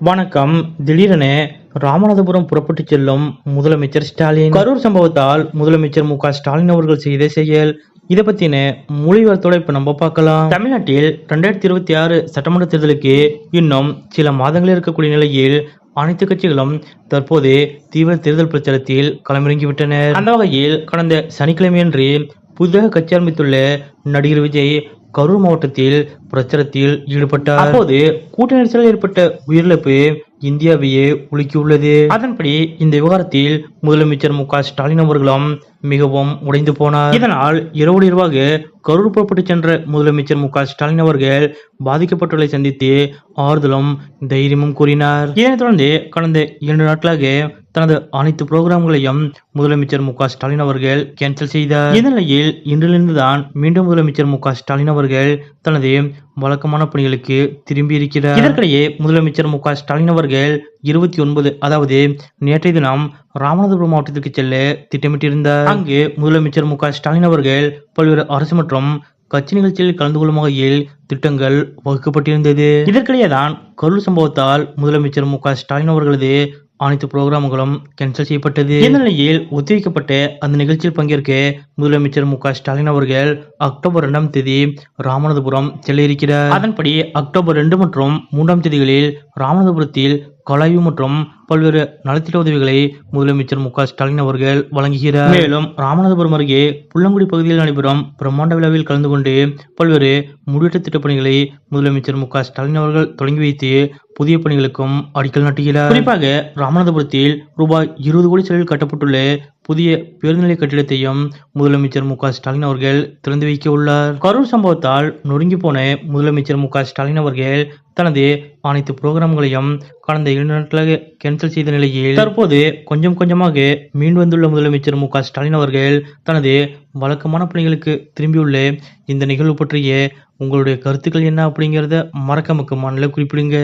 வணக்கம். திடீரென ராமநாதபுரம் புறப்பட்டு செல்லும் முதலமைச்சர் ஸ்டாலின். கரூர் சம்பவத்தால் முதலமைச்சர் மு ஸ்டாலின் அவர்கள் செய்த செயல். இதை பத்தின மொழிவரத்தோட இப்ப நம்ம பார்க்கலாம். தமிழ்நாட்டில் ரெண்டாயிரத்தி இருபத்தி ஆறு சட்டமன்ற தேர்தலுக்கு இன்னும் சில மாதங்கள் இருக்கக்கூடிய நிலையில் அனைத்து கட்சிகளும் தற்போது தீவிர தேர்தல் பிரச்சாரத்தில் களமிறங்கிவிட்டனர் அந்த வகையில் கடந்த சனிக்கிழமையன்று புதிதாக கட்சி ஆரம்பித்துள்ள நடிகர் விஜய் கரூர் மாவட்டத்தில் பிரச்சாரத்தில் ஈடுபட்டார். அப்போது கூட்ட நெரிசலில் ஏற்பட்ட உயிரிழப்பு இந்தியாவையே உலுக்கியுள்ளது. அதன்படி இந்த விவகாரத்தில் முதலமைச்சர் மு க ஸ்டாலின் அவர்களும் மிகவும் உடைந்து போனார். இதனால் இரவு இரவாக கரூர் புறப்பட்டு சென்ற முதலமைச்சர் மு க ஸ்டாலின் அவர்கள் பாதிக்கப்பட்டவர்களை சந்தித்து ஆறுதலும் தைரியமும் கூறினார். இதனைத் தொடர்ந்து கடந்த இரண்டு நாட்களாக தனது அனைத்து புரோகிராம்களையும் முதலமைச்சர் மு க ஸ்டாலின் அவர்கள் கேன்சல் செய்தார். இந்த நிலையில் இன்றிலிருந்துதான் மீண்டும் முதலமைச்சர் மு க ஸ்டாலின் அவர்கள் தனது வழக்கமான பணிகளுக்கு திரும்பி இருக்கிறார். இதற்கிடையே முதலமைச்சர் மு க ஸ்டாலின் அவர்கள் இருபத்தி ஒன்பது அதாவது நேற்றைய தினம் ராமநாதபுரம் மாவட்டத்திற்கு செல்ல திட்டமிட்டிருந்தார் அங்கு முதலமைச்சர் மு க ஸ்டாலின் அவர்கள் பல்வேறு அரசு மற்றும் கட்சி நிகழ்ச்சியில் கலந்து கொள்ளும் வகையில் திட்டங்கள் வகுக்கப்பட்டிருந்தது. இதற்கிடையே தான் கரூர் சம்பவத்தால் முதலமைச்சர் மு க ஸ்டாலின் அவர்களது அனைத்து புரோகிராம்களும் கேன்சல் செய்யப்பட்டது. இந்த நிலையில் ஒத்திவைக்கப்பட்ட அந்த நிகழ்ச்சியில் பங்கேற்க முதலமைச்சர் மு ஸ்டாலின் அவர்கள் அக்டோபர் இரண்டாம் தேதி ராமநாதபுரம் செல்ல இருக்கிறார் அதன்படி அக்டோபர் ரெண்டு மற்றும் மூன்றாம் தேதிகளில் ராமநாதபுரத்தில் கலாய்வு மற்றும் பல்வேறு நலத்திட்ட உதவிகளை முதலமைச்சர் மு ஸ்டாலின் அவர்கள் வழங்குகிறார். மேலும் ராமநாதபுரம் அருகே புள்ளங்குடி பகுதியில் நடைபெறும் பிரம்மாண்ட விழாவில் கலந்து கொண்டு பல்வேறு முடிவெட்ட திட்டப்பணிகளை முதலமைச்சர் மு ஸ்டாலின் அவர்கள் தொடங்கி வைத்து புதிய பணிகளுக்கும் அடிக்கல் நாட்டுகிறார். குறிப்பாக ராமநாதபுரத்தில் ரூபாய் இருபது கோடி செலவில் கட்டப்பட்டுள்ள புதிய பேருந்து நிலைய கட்டிடத்தையும் முதலமைச்சர் மு ஸ்டாலின் அவர்கள் திறந்து வைக்க உள்ளார். கரூர் சம்பவத்தால் நொறுங்கி போன முதலமைச்சர் மு ஸ்டாலின் அவர்கள் தனது அனைத்து புரோகிராம்களையும் கடந்த இரண்டு நாட்களாக கேன்சல் செய்த நிலையில் தற்போது கொஞ்சம் கொஞ்சமாக மீண்டு வந்துள்ள முதலமைச்சர் மு ஸ்டாலின் அவர்கள் தனது வழக்கமான பணிகளுக்கு திரும்பியுள்ள இந்த நிகழ்வு பற்றிய உங்களுடைய கருத்துக்கள் என்ன அப்படிங்கிறத மறக்க கமெண்ட்ல குறிப்பிடுங்க.